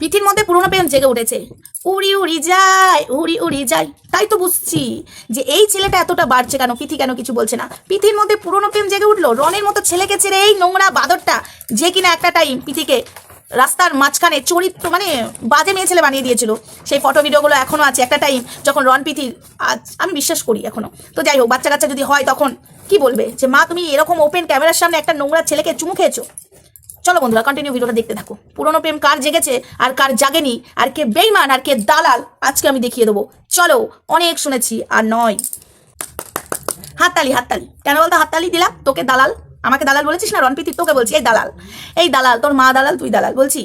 পিঠির মধ্যে পুরোনো প্রেম জেগে উঠেছে। উড়ি উড়ি যায়, উড়ি উড়ি যায়। তাই তো বুঝছি যে এই ছেলেটা এতটা বাড়ছে কেন পিথি কেন কিছু বলছে না। পিথির মধ্যে পুরোনো প্রেম জেগে উঠল, রনের মতো ছেলেকে ছেড়ে এই নোংরা বাদরটা যে কিনা একটা টাইম পিথিকে রাস্তার মাঝখানে চরিত্র মানে বাজে মেয়ে ছেলে বানিয়ে দিয়েছিল। সেই ফটো ভিডিওগুলো এখনও আছে, একটা টাইম যখন রন পিথির আজ আমি বিশ্বাস করি এখনও। তো যাই হোক বাচ্চা কাচ্চা যদি হয় তখন কি বলবে? যে, মা, তুমি এরকম ওপেন ক্যামেরার সামনে একটা নোংরা ছেলেকে চুমু খেয়েছো? চলো বন্ধুরা কন্টিনিউ ভিডিওটা দেখতে থাকো। পুরনো প্রেম কার জেগেছে আর কার জাগেনি? আর কে বেইমান, আর কে দালাল? আজকে আমি দেখিয়ে দেবো। চলো, অনেক শুনেছি আর নয়। হাততালি হাততালি। কেন বলতো হাততালি দিলাম? তোকে দালাল। আমাকে দালাল বলেছিস না রনপিতি তোকে বলছি, এই দালাল। এই দালাল, তোর মা দালাল, তুই দালাল, বলছি?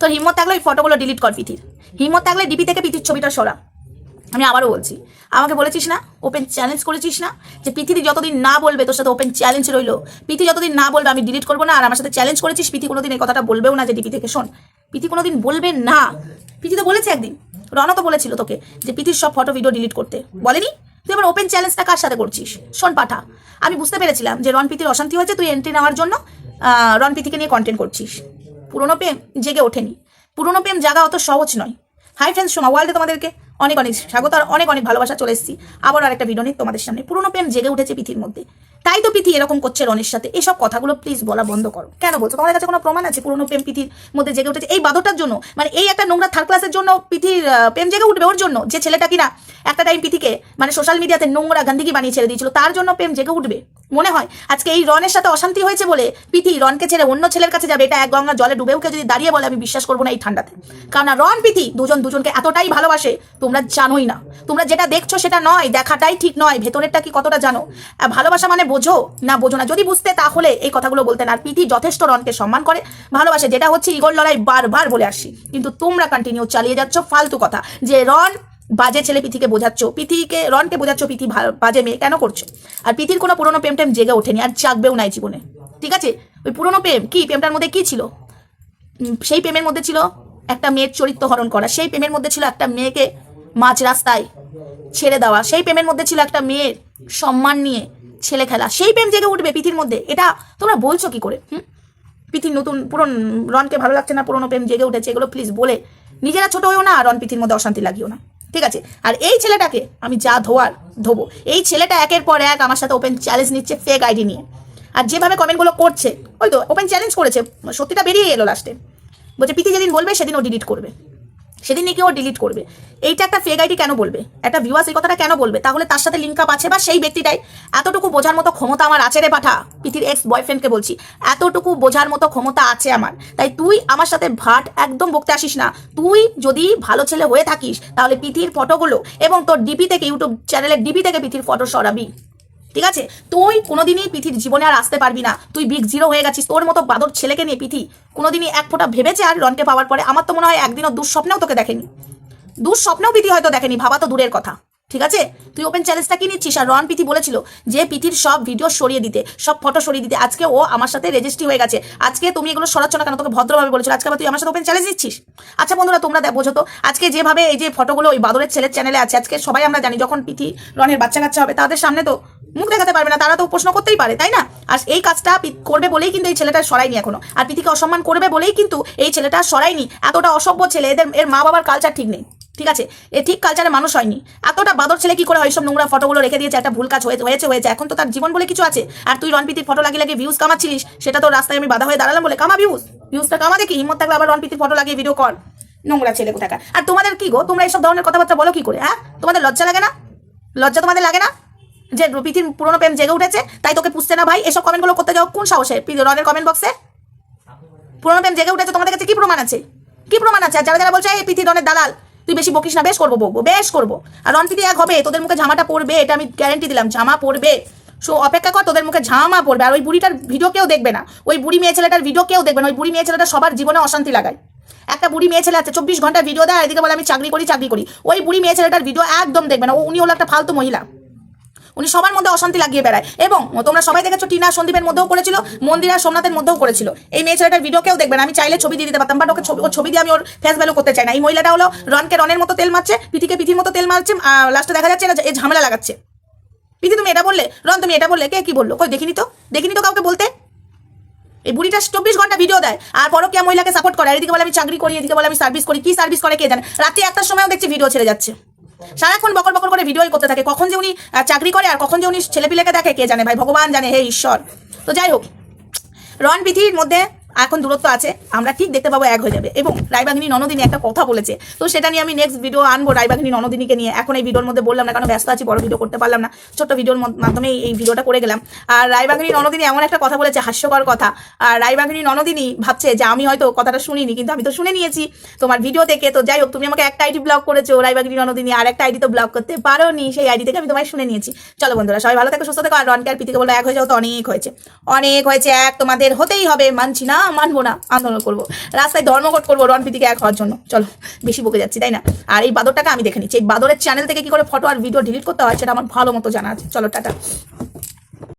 তোর হিম্মত থাকলে ওই ফটোগুলো ডিলিট কর পিথির। হিম্মত থাকলে ডিপি থেকে পিথির ছবিটা সরা। আমি আবারও বলছি আমাকে বলেছিস না ওপেন চ্যালেঞ্জ করেছিস না? যে পৃথিবী যতদিন না বলবে তোর সাথে ওপেন চ্যালেঞ্জ রইল পৃথিবী যতদিন না বলবে আমি ডিলিট করব না আর আমার সাথে চ্যালেঞ্জ করেছিস পিথি কোনোদিন এই কথাটা বলবেও না যে ডিপি থেকে শোন পিথি কোনোদিন বলবে না। পিথি তো বলেছে একদিন রণ তো বলেছিল তোকে যে পিথির সব ফটো ভিডিও ডিলিট করতে। বলেনি? তুই এবার ওপেন চ্যালেঞ্জটা কার সাথে করছিস? শোন পাঠা আমি বুঝতে পেরেছিলাম যে রণ পিথির অশান্তি হয়েছে তুই এন্ট্রি নেওয়ার জন্য আহ, রণ পিথিকে নিয়ে কন্টেন্ট করছিস। পুরনো প্রেম জেগে ওঠেনি। পুরোনো প্রেম জাগা অত সহজ নয়। হাই ফ্রেন্ডস সোমা ওয়ার্ল্ডে তোমাদেরকে অনেক অনেক স্বাগত আর অনেক অনেক ভালোবাসা চলে এসেছি। আবার আরেকটা ভিডিও নিয়ে তোমাদের সামনে। পুরোনো প্রেম জেগে উঠেছে পিথির মধ্যে। তাই তো পিথি এরকম করছে রনের সাথে। এসব কথাগুলো প্লিজ বলা বন্ধ করো। কেন বলছো? তোমাদের কাছে কোনো প্রমাণ আছে? পুরোনো প্রেম পিথির মধ্যে জেগে উঠেছে। এই বাদরটার জন্য মানে এই একটা নোংরা থার্ড ক্লাসের জন্য পিথির প্রেম জেগে উঠবে ওর জন্য? যে ছেলেটা কিনা একটা টাইম পিথিকে মানে সোশ্যাল মিডিয়াতে নোংরা গান্দিগি বানিয়ে ছেড়ে দিয়েছিল, তার জন্য প্রেম জেগে উঠবে? মনে হয়? আজকে এই রনের সাথে অশান্তি হয়েছে বলে পিথি রনকে ছেড়ে অন্য ছেলের কাছে যাবে, এটা এক গঙ্গা জলে ডুবেও কেউ যদি দাঁড়িয়ে বলে, আমি বিশ্বাস করব না এই ঠান্ডাতে। কারণ রন পিথি দুজন দুজনকে এতটাই ভালোবাসে তোমরা জানোই না। তোমরা যেটা দেখছ সেটা নয়, দেখাটাই ঠিক নয়। ভেতরেরটা কি কতটা জানো? ভালোবাসা মানে বোঝো? না বোঝো না। যদি বুঝতে, তাহলে এই কথাগুলো বলতে না। আর পিথি যথেষ্ট রনকে সম্মান করে। ভালোবাসে। যেটা হচ্ছে ইগোর লড়াই বারবার বলে আসছি। কিন্তু তোমরা কন্টিনিউ চালিয়ে যাচ্ছ। ফালতু কথা। যে রন বাজে ছেলে পিথিকে বোঝাচ্ছ। পিথিকে রনকে বোঝাচ্ছ পিথি বাজে মেয়ে। কেন করছ? আর পিথির কোনো পুরোনো প্রেম টেম জেগে ওঠেনি। আর জাগবেও নাই জীবনে। ঠিক আছে? ওই পুরোনো প্রেম কি? প্রেমটার মধ্যে কি ছিল? সেই প্রেমের মধ্যে ছিল একটা মেয়ের চরিত্র হরণ করা। সেই প্রেমের মধ্যে ছিল একটা মেয়েকে মাঝ রাস্তায় ছেড়ে দেওয়া। সেই প্রেমের মধ্যে ছিল একটা মেয়ের সম্মান নিয়ে ছেলে খেলা। সেই প্রেম জেগে উঠবে পিথির মধ্যে, এটা তোমরা বলছো কি করে, হুম? পিথির নতুন পুরন রনকে ভালো লাগছে না, পুরোনো প্রেম জেগে উঠেছে, এগুলো প্লিজ বলে। নিজেরা ছোট হয়েও না রন পিথির মধ্যে অশান্তি লাগিও না, ঠিক আছে? আর এই ছেলেটাকে আমি যা ধোয়ার, ধোবো। এই ছেলেটা একের পর এক আমার সাথে ওপেন চ্যালেঞ্জ নিচ্ছে ফেক আইডি নিয়ে। আর যেভাবে কমেন্টগুলো করছে, ওই তো ওপেন চ্যালেঞ্জ করেছে, সত্যিটা বেরিয়ে এলো লাস্টে বলছে পিথি যেদিন বলবে, সেদিন ও ডিলিট করবে। সেদিন নাকি ও ডিলিট করবে। এইটা একটা ফেক আইডি কেন বলবে? একটা ভিউয়ার্স এই কথাটা কেন বলবে? তাহলে তার সাথে লিঙ্ক আপ আছে বা সেই ব্যক্তিটাই। এতটুকু বোঝার মতো ক্ষমতা আমার আছে রে পাঠা পিথির এক্স বয়ফ্রেন্ডকে বলছি। এতটুকু বোঝার মতো ক্ষমতা আছে আমার। তাই তুই আমার সাথে ভাট একদম বকতে আসিস না। তুই যদি ভালো ছেলে হয়ে থাকিস, তাহলে পিথির ফটোগুলো এবং তোর ডিপি থেকে ইউটিউব চ্যানেলের ডিপি থেকে পিথির ফটো সরাবি। ঠিক আছে? তুই কোনোদিনই পিথির জীবনে আর আসতে পারবি না। তুই বিগ জিরো হয়ে গেছিস, তোর মতো বাদর ছেলেকে নিয়ে পিথি। কোনোদিনই এক ফোঁটা ভেবেছে আর রনকে পাওয়ার পরে আমার তো মনে হয় একদিনও দুঃস্বপ্নেও তোকে দেখেনি। দুঃস্বপ্নেও পিথি হয়তো দেখেনি, ভাবা তো দূরের কথা। ঠিক আছে? তুই ওপেন চ্যালেঞ্জটা কি নিচ্ছিস? আর রন পিথি বলেছিল যে পিথির সব ভিডিও সরিয়ে দিতে, সব ফটো সরিয়ে দিতে। আজকে ও আমার সাথে রেজিস্ট্রি হয়ে গেছে। আজকে তুমি এগুলো সরাচ্ছ না কেন? তোকে ভদ্রভাবে বলেছিল। আজকে তুই আমার সাথে ওপেন চ্যালেঞ্জ নিচ্ছিস? আচ্ছা বন্ধুরা, তোমরা বোঝো তো, আজকে যেভাবে এই যে ফটোগুলো ওই বাদরের ছেলের চ্যানেলে আছে, আজকে সবাই আমরা জানি যখন পিথি রনের বাচ্চা কাচ্চা হবে, তাদের সামনে তো মুখ দেখাতে পারবে না, তারা তো প্রশ্ন করতেই পারে, তাই না? আর এই কাজটা করবে বলেই কিন্তু এই ছেলেটা সরাইনি এখনও। আর পিথিকে অসম্মান করবে বলেই কিন্তু এই ছেলেটা সরাইনি এতটা অসভ্য ছেলে, এদের এর মা বাবার কালচার ঠিক নেই, ঠিক আছে? এ ঠিক কালচারে মানুষ হয়নি। এতটা বাদর ছেলে কি করে হয়? সব নোংরা ফটোগুলো রেখে দিয়েছে, একটা ভুল কাজ হয়েছে হয়েছে। এখন তো তার জীবন বলে কিছু আছে? আর তুই রনপিতির ফটো লাগিয়ে লাগিয়ে ভিউজ কামাচ্ছিলিস, সেটা তো রাস্তায় আমি বাধা হয়ে দাঁড়ালাম বলে কামা ভিউজ ভিউজটা কামা দেখি হিম্মত থাকলে আবার রনপিতির ফটো লাগিয়ে ভিডিও কর। নোংরা ছেলে কোথাকার? আর তোমাদের কি গো? তোমরা এইসব ধরনের কথাবার্তা বলো কি করে হ্যাঁ? তোমাদের লজ্জা লাগে না? লজ্জা তোমাদের লাগে না? যে পৃথিবীর পুরোনো প্রেম জেগে উঠেছে, তাই তোকে পুষতে না ভাই। এসব কমেন্টগুলো করতে যাও। কোন সাহসে? রনের কমেন্ট বক্সে পুরনো প্রেম জেগে উঠেছে, তোমাদের কাছে কি প্রমাণ আছে? কি প্রমাণ আছে? যারা যারা বলছে, এই পৃথি রনের দালাল, তুই বেশি বকিস না, বেশ করব বকবো, বেশ করব। আর রন পৃথি এক হবে? তোদের মুখে ঝামাটা পড়বে, এটা আমি গ্যারেন্টি দিলাম জামা পড়বে। সো অপেক্ষা কর, তোদের মুখে ঝামা পড়বে। আর ওই বুড়িটার ভিডিও কেউ দেখবে না। ওই বুড়ি মেয়ে ছেলেটার ভিডিও কেউ দেখবে না। ওই বুড়ি মেয়ে ছেলেটা সবার জীবনে অশান্তি লাগায়। একটা বুড়ি মেয়ে ছেলে আছে, চব্বিশ ঘণ্টা ভিডিও দেয় এদিকে বলে, আমি চাকরি করি চাকরি করি। ওই বুড়ি মেয়ে ছেলেটার ভিডিও একদম দেখবে না। উনি হলো একটা ফালতু মহিলা। উনি সবার মধ্যে অশান্তি লাগিয়ে বেড়ায়। এবং তোমরা সবাই দেখেছ টিনা সন্দীপের মধ্যেও করেছিল, মন্দিরা সোমনাথের মধ্যেও করেছিল। এই মেয়ে ছেলেটার ভিডিও কেউ দেখবেন আমি চাইলে ছবি দিয়ে দিতে পারতাম বাট ওকে ছবি দিয়ে আমি ওর ফেস ভ্যালু করতে চাই না। এই মহিলাটা হলো রনকে রনের মতো তেল মারছে পিঠিকে পিঠির মতো তেল মারছে লাস্টে দেখা যাচ্ছে এ ঝামেলা লাগাচ্ছে। পিঠি তুমি এটা বললে? রন, তুমি এটা বললে? কে কি বলল? কই, দেখিনি তো? দেখিনি তো কাউকে বলতে? এই বুড়িটা চব্বিশ ঘণ্টা ভিডিও দেয়, আর পরকিয়া মহিলাকে সাপোর্ট করে এদিকে বলে আমি চাকরি করি, এদিকে বলে আমি সার্ভিস করি, কি সার্ভিস করে কে জানে? রাতে একটার সময়ও দেখছি ভিডিও ছেড়ে যাচ্ছে। সারাক্ষণ বকল বকল করে ভিডিওই করতে থাকে। কখন যে উনি চাকরি করে আর কখন যে উনি ছেলেপিলেকে দেখে, কে জানে? ভাই, ভগবান জানে, হে ঈশ্বর। তো যাই হোক পৃথিবীর মধ্যে এখন দূরত্ব আছে, আমরা ঠিক দেখতে পাবো এক হয়ে যাবে। এবং রায়বাগিনী ননদিনী একটা কথা বলেছে। তো সেটা নিয়ে আমি নেক্সট ভিডিও আনব রায়বাগিনী ননদিনীকে নিয়ে। এখন এই ভিডিওর মধ্যে বললাম না, কারণ ব্যস্ত আছি, বড় ভিডিও করতে পারলাম না। ছোট্ট ভিডিওর মধ্য- মাধ্যমে এই ভিডিওটা করে গেলাম। আর রায়বাগিনী ননদিনী এমন একটা কথা বলেছে, হাস্যকর কথা। আর রায়বাগিনী ননদিনী ভাবছে যে আমি হয়তো কথাটা শুনিনি, কিন্তু আমি তো শুনে নিয়েছি তোমার ভিডিও থেকে তো যাই হোক, তুমি আমাকে একটা আইডি ব্লক করেছ, রায়বাগিনী ননদিনী, আর একটা আইডি তো ব্লক করতে পারো নি সেই আইডি থেকে আমি তোমায় শুনে নিয়েছি। চলো বন্ধুরা, সবাই ভালো থেকো, সুস্থ থেকো। আর রনকে আর পিতিকে বলো এক হয়ে যাও তো অনেক হয়েছে। অনেক হয়েছে, এক তোমাদের হতেই হবে, মানছি না। মানবো না, আন্দোলন করব। রাস্তায় ধর্মঘট করব রন এক হওয়ার জন্য। চলো, বেশি বকে যাচ্ছি, তাই না? আর এই বাদরটাকে আমি দেখে নিচ্ছি। এই বাদরের চ্যানেল থেকে কি করে ফটো আর ভিডিও ডিলিট করতে হয়, সেটা আমার ভালো মতো জানা আছে। চলো, টাটা।